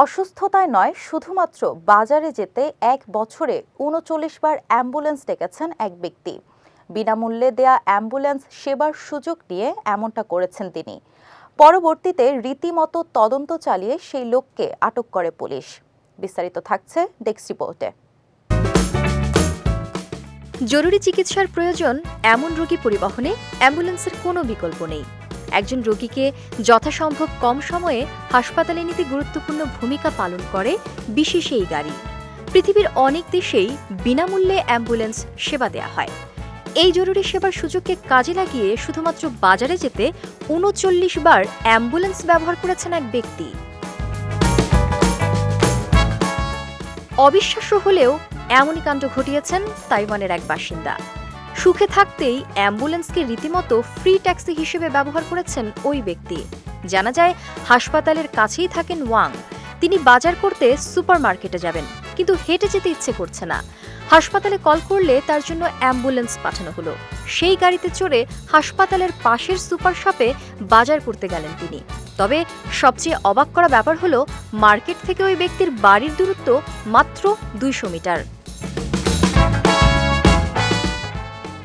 অসুস্থতায় নয়, শুধুমাত্র বাজারে যেতে এক বছরে উনচল্লিশ বার অ্যাম্বুলেন্স ডেকেছেন এক ব্যক্তি। বিনামূল্যে দেয়া অ্যাম্বুলেন্স সেবার সুযোগ নিয়ে এমনটা করেছেন তিনি। পরবর্তীতে রীতিমতো তদন্ত চালিয়ে সেই লোককে আটক করে পুলিশ। বিস্তারিত থাকছে ডেস্ক রিপোর্টে জরুরি চিকিৎসার প্রয়োজন এমন রোগী পরিবহনে অ্যাম্বুলেন্সের কোনো বিকল্প নেই। একজন রোগীকে যথাসম্ভব কম সময়ে হাসপাতালে নিতে গুরুত্বপূর্ণ ভূমিকা পালন করে বিশেষ এই গাড়ি। পৃথিবীর অনেক দেশেই বিনামূল্যে অ্যাম্বুলেন্স সেবা দেয়া হয়। এই জরুরি সেবার সুযোগকে কাজে লাগিয়ে শুধুমাত্র বাজারে যেতে উনচল্লিশ বার অ্যাম্বুলেন্স ব্যবহার করেছেন এক ব্যক্তি। অবিশ্বাস্য হলেও এমনই কাণ্ড ঘটিয়েছেন তাইওয়ানের এক বাসিন্দা। সুখে থাকতেই অ্যাম্বুলেন্সকে রীতিমতো ফ্রি ট্যাক্সি হিসেবে ব্যবহার করেছেন ওই ব্যক্তি। জানা যায়, হাসপাতালের কাছেই থাকেন ওয়াং। তিনি বাজার করতে সুপারমার্কেটে যাবেন, কিন্তু হেঁটে যেতে ইচ্ছে করছে না। হাসপাতালে কল করলে তার জন্য অ্যাম্বুলেন্স পাঠানো হলো। সেই গাড়িতে চড়ে হাসপাতালের পাশের সুপার শপে বাজার করতে গেলেন তিনি। তবে সবচেয়ে অবাক করা ব্যাপার হলো, মার্কেট থেকে ওই ব্যক্তির বাড়ির দূরত্ব মাত্র দুইশো মিটার।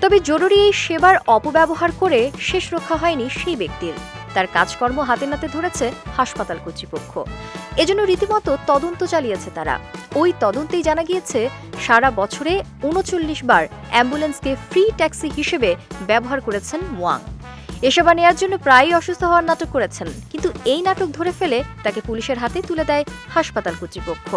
তবে জরুরি এই সেবার অপব্যবহার করে শেষ রক্ষা হয়নি সেই ব্যক্তির। তার কাজকর্ম হাতে নাতে ধরেছে হাসপাতাল কর্তৃপক্ষ। এজন্য রীতিমতো তদন্ত চালিয়েছে তারা। ওই তদন্তেই জানা গিয়েছে, সারা বছরে উনচল্লিশ বার অ্যাম্বুলেন্সকে ফ্রি ট্যাক্সি হিসেবে ব্যবহার করেছেন ওয়াং এসেবা নেয়ার জন্য প্রায়ই অসুস্থ হওয়ার নাটক করেছেন, কিন্তু এই নাটক ধরে ফেলে তাকে পুলিশের হাতে তুলে দেয় হাসপাতাল কর্তৃপক্ষ।